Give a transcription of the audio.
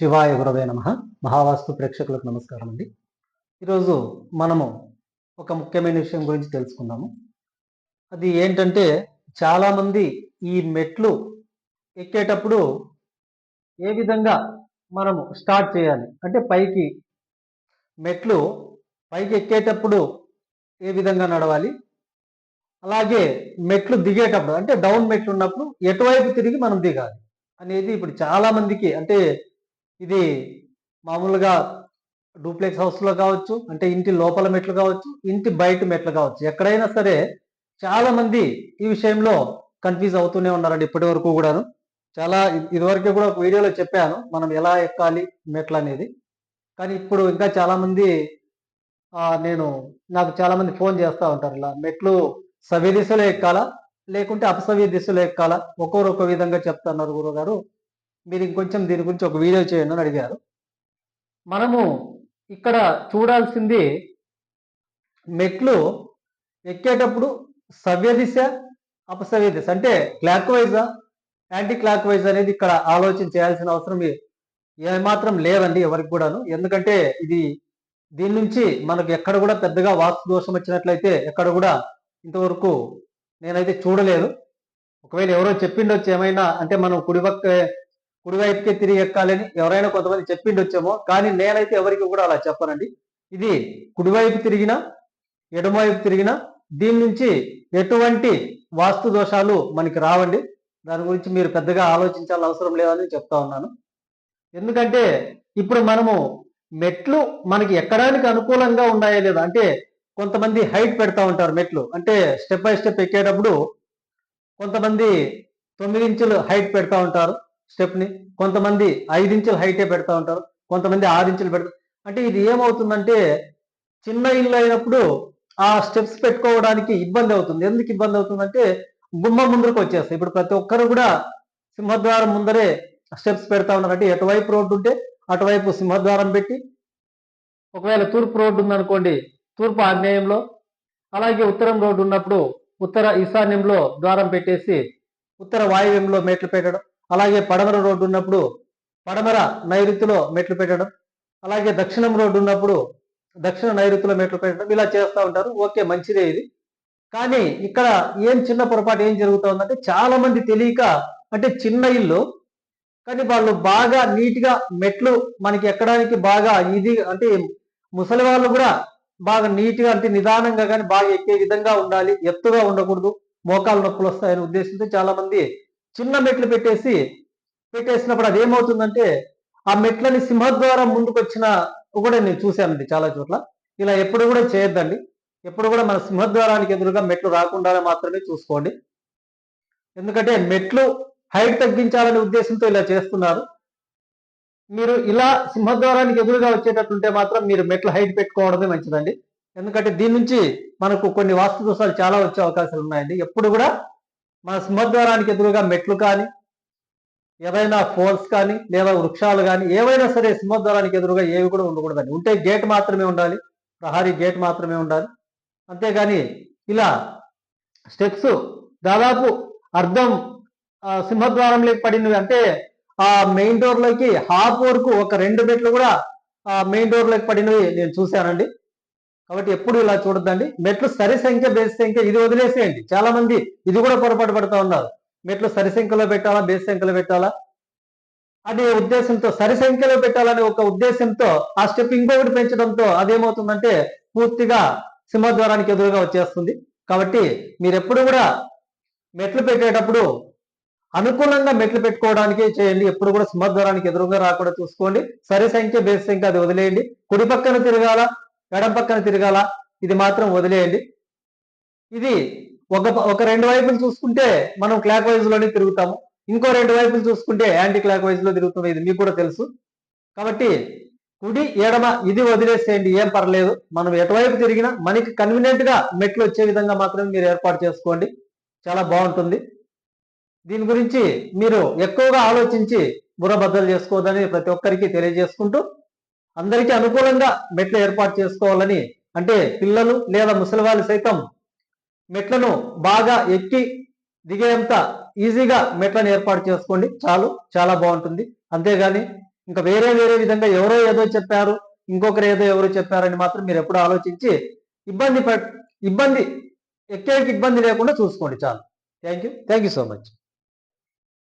శివాయ గురవే నమ. మహావాస్తు ప్రేక్షకులకు నమస్కారం అండి. ఈరోజు మనము ఒక ముఖ్యమైన విషయం గురించి తెలుసుకుందాము. అది ఏంటంటే చాలామంది ఈ మెట్లు ఎక్కేటప్పుడు ఏ విధంగా మనము స్టార్ట్ చేయాలి? అంటే పైకి మెట్లు పైకి ఎక్కేటప్పుడు ఏ విధంగా నడవాలి? అలాగే మెట్లు దిగేటప్పుడు అంటే డౌన్ మెట్లు ఉన్నప్పుడు ఎటువైపు తిరిగి మనం దిగాలి? అనేది ఇప్పుడు చాలామందికి అంటే ఇది మామూలుగా డూప్లెక్స్ హౌస్లో కావచ్చు అంటే ఇంటి లోపల మెట్లు కావచ్చు ఇంటి బయట మెట్లు కావచ్చు. ఎక్కడైనా సరే చాలా మంది ఈ విషయంలో కన్ఫ్యూజ్ అవుతూనే ఉన్నారండి ఇప్పటి వరకు కూడాను. చాలా ఇదివరకు కూడా ఒక వీడియోలో చెప్పాను మనం ఎలా ఎక్కాలి మెట్లు అనేది కానీ ఇప్పుడు ఇంకా చాలామంది నేను నాకు చాలామంది ఫోన్ చేస్తూ ఉంటారు ఇలా మెట్లు సవ్య దిశలో ఎక్కాలా లేకుంటే అపసవ్య దిశలో ఎక్కాలా ఒక్కొరు ఒక విధంగా చెప్తున్నారు గురుగారు మీరు ఇంకొంచెం దీని గురించి ఒక వీడియో చేయండి అని అడిగారు. మనము ఇక్కడ చూడాల్సింది మెట్లు ఎక్కేటప్పుడు సవ్య దిశ అపసవ్య దిశ. అంటే క్లాక్ వైజా యాంటీ క్లాక్ వైజ్ అనేది ఇక్కడ ఆలోచన చేయాల్సిన అవసరం ఏమాత్రం లేదండి ఎవరికి కూడాను. ఎందుకంటే ఇది దీని నుంచి మనకు ఎక్కడ కూడా పెద్దగా వాస్తు దోషం వచ్చినట్లయితే ఎక్కడ కూడా ఇంతవరకు నేనైతే చూడలేదు ఒకవేళ ఎవరో చెప్పిండొచ్చు ఏమైనా అంటే మనం కుడిపక్క కుడివైపుకే తిరిగి ఎక్కాలని ఎవరైనా కొంతమంది చెప్పిండొచ్చేమో కానీ నేనైతే ఎవరికి కూడా అలా చెప్పనండి. ఇది కుడివైపు తిరిగినా ఎడమవైపు తిరిగినా దీని నుంచి ఎటువంటి వాస్తు దోషాలు మనకి రావండి. దాని గురించి మీరు పెద్దగా ఆలోచించాల్సిన అవసరం లేదని చెప్తా ఉన్నాను. ఎందుకంటే ఇప్పుడు మనము మెట్లు మనకి ఎక్కడానికి అనుకూలంగా ఉన్నాయా లేదా అంటే కొంతమంది హైట్ పెడతా ఉంటారు మెట్లు. అంటే స్టెప్ బై స్టెప్ ఎక్కేటప్పుడు కొంతమంది తొమ్మిది ఇంచులు హైట్ పెడతా ఉంటారు. స్టెప్ని కొంతమంది ఐదు హైటే పెడతా ఉంటారు కొంతమంది ఆరించులు పెడతారు అంటే ఇది ఏమవుతుందంటే చిన్న ఇల్లు అయినప్పుడు ఆ స్టెప్స్ పెట్టుకోవడానికి ఇబ్బంది అవుతుంది. ఎందుకు ఇబ్బంది అవుతుందంటే గుమ్మ ముందరకు వచ్చేస్తాయి. ఇప్పుడు ప్రతి ఒక్కరు కూడా సింహద్వారం ముందరే స్టెప్స్ పెడతా ఉన్నారు అంటే ఎటువైపు రోడ్డు ఉంటే అటువైపు సింహద్వారం పెట్టి ఒకవేళ తూర్పు రోడ్డు ఉందనుకోండి తూర్పు ఆగ్నేయంలో అలాగే ఉత్తరం రోడ్డు ఉన్నప్పుడు ఉత్తర ఈశాన్యంలో ద్వారం పెట్టేసి ఉత్తర వాయువ్యంలో మెట్లు పెట్టడం అలాగే పడమర రోడ్డు ఉన్నప్పుడు పడమర నైరుతిలో మెట్లు పెట్టడం అలాగే దక్షిణం రోడ్డు ఉన్నప్పుడు దక్షిణ నైరుతిలో మెట్లు పెట్టడం ఇలా చేస్తూ ఉంటారు. ఓకే మంచిదే ఇది. కానీ ఇక్కడ ఏం చిన్న పొరపాటు ఏం జరుగుతుందంటే చాలా మంది తెలియక అంటే చిన్న ఇల్లు కానీ వాళ్ళు బాగా నీట్గా మెట్లు మనకి ఎక్కడానికి బాగా ఇది అంటే ముసలి వాళ్ళు కూడా బాగా నీట్గా అంటే నిదానంగా కానీ బాగా ఎక్కే విధంగా ఉండాలి. ఎత్తుగా ఉండకూడదు. మోకాలు నొప్పులు వస్తాయనే ఉద్దేశంతో చాలా మంది చిన్న మెట్లు పెట్టేసి పెట్టేసినప్పుడు అది ఏమవుతుందంటే ఆ మెట్లని సింహద్వారం ముందుకు వచ్చిన కూడా నేను చూశానండి చాలా చోట్ల. ఇలా ఎప్పుడు కూడా చేయొద్దండి. ఎప్పుడు కూడా మన సింహద్వారానికి ఎదురుగా మెట్లు రాకుండా మాత్రమే చూసుకోండి. ఎందుకంటే మెట్లు హైట్ తగ్గించాలనే ఉద్దేశంతో ఇలా చేస్తున్నారు. మీరు ఇలా సింహద్వారానికి ఎదురుగా వచ్చేటట్టుంటే మాత్రం మీరు మెట్లు హైట్ పెట్టుకోవడమే మంచిదండి. ఎందుకంటే దీని నుంచి మనకు కొన్ని వాస్తు దోషాలు చాలా వచ్చే అవకాశాలు ఉన్నాయండి ఎప్పుడు కూడా మన సింహద్వారానికి ఎదురుగా మెట్లు కానీ ఏవైనా ఫోల్స్ కానీ లేదా వృక్షాలు కానీ ఏవైనా సరే సింహద్వారానికి ఎదురుగా ఏవి కూడా ఉండకూడదండి. ఉంటే గేట్ మాత్రమే ఉండాలి ప్రహారీ గేట్ మాత్రమే ఉండాలి. అంతేగాని ఇలా స్టెప్స్ దాదాపు అర్థం సింహద్వారంలోకి పడినవి. అంటే ఆ మెయిన్ డోర్లోకి హాఫ్ వరకు ఒక రెండు మెట్లు కూడా ఆ మెయిన్ డోర్లోకి పడినవి నేను చూశానండి. కాబట్టి ఎప్పుడు ఇలా చూడద్దండి. మెట్లు సరి సంఖ్య బేస్ సంఖ్య ఇది వదిలేసేయండి. చాలా మంది ఇది కూడా పొరపాటు పడుతూ ఉన్నారు. మెట్లు సరి సంఖ్యలో పెట్టాలా బేస్ సంఖ్యలో పెట్టాలా? అనే ఉద్దేశంతో సరి సంఖ్యలో పెట్టాలనే ఒక ఉద్దేశంతో ఆ స్టెప్ ఇంకొకటి పెంచడంతో అదేమవుతుందంటే పూర్తిగా సింహద్వారానికి ఎదురుగా వచ్చేస్తుంది. కాబట్టి మీరు ఎప్పుడు కూడా మెట్లు పెట్టేటప్పుడు అనుకూలంగా మెట్లు పెట్టుకోవడానికి చేయండి. ఎప్పుడు కూడా సింహద్వారానికి ఎదురుగా రాకుండా చూసుకోండి. సరి సంఖ్య బేస్ సంఖ్య అది వదిలేయండి. కుడి పక్కన తిరగాల? ఎడం పక్కన తిరగాల? ఇది మాత్రం వదిలేయండి. ఇది ఒక ఒక రెండు వైపులు చూసుకుంటే మనం క్లాక్ వైజ్లోనే తిరుగుతాము. ఇంకో రెండు వైపులు చూసుకుంటే యాంటీ క్లాక్ వైజ్లో తిరుగుతుంది. ఇది మీకు కూడా తెలుసు. కాబట్టి కుడి ఎడమ ఇది వదిలేసేయండి. ఏం పర్లేదు. మనం ఎటువైపు తిరిగినా మనకి కన్వీనియంట్గా మెట్లు వచ్చే విధంగా మాత్రమే మీరు ఏర్పాటు చేసుకోండి. చాలా బాగుంటుంది. దీని గురించి మీరు ఎక్కువగా ఆలోచించి బుర్రబద్దలు చేసుకోవద్దని ప్రతి ఒక్కరికి తెలియజేసుకుంటూ అందరికీ అనుకూలంగా మెట్లు ఏర్పాటు చేసుకోవాలని అంటే పిల్లలు లేదా ముసలి వాళ్ళు సైతం మెట్లను బాగా ఎక్కి దిగేంత ఈజీగా మెట్లను ఏర్పాటు చేసుకోండి. చాలు చాలా బాగుంటుంది. అంతేగాని ఇంకా వేరే వేరే విధంగా ఎవరో ఏదో చెప్పారు ఇంకొకరు ఏదో ఎవరో చెప్పారని మాత్రం మీరు ఎప్పుడు ఆలోచించి ఇబ్బంది ఇబ్బంది ఎక్కేకి ఇబ్బంది లేకుండా చూసుకోండి చాలు. Thank you. Thank you so much.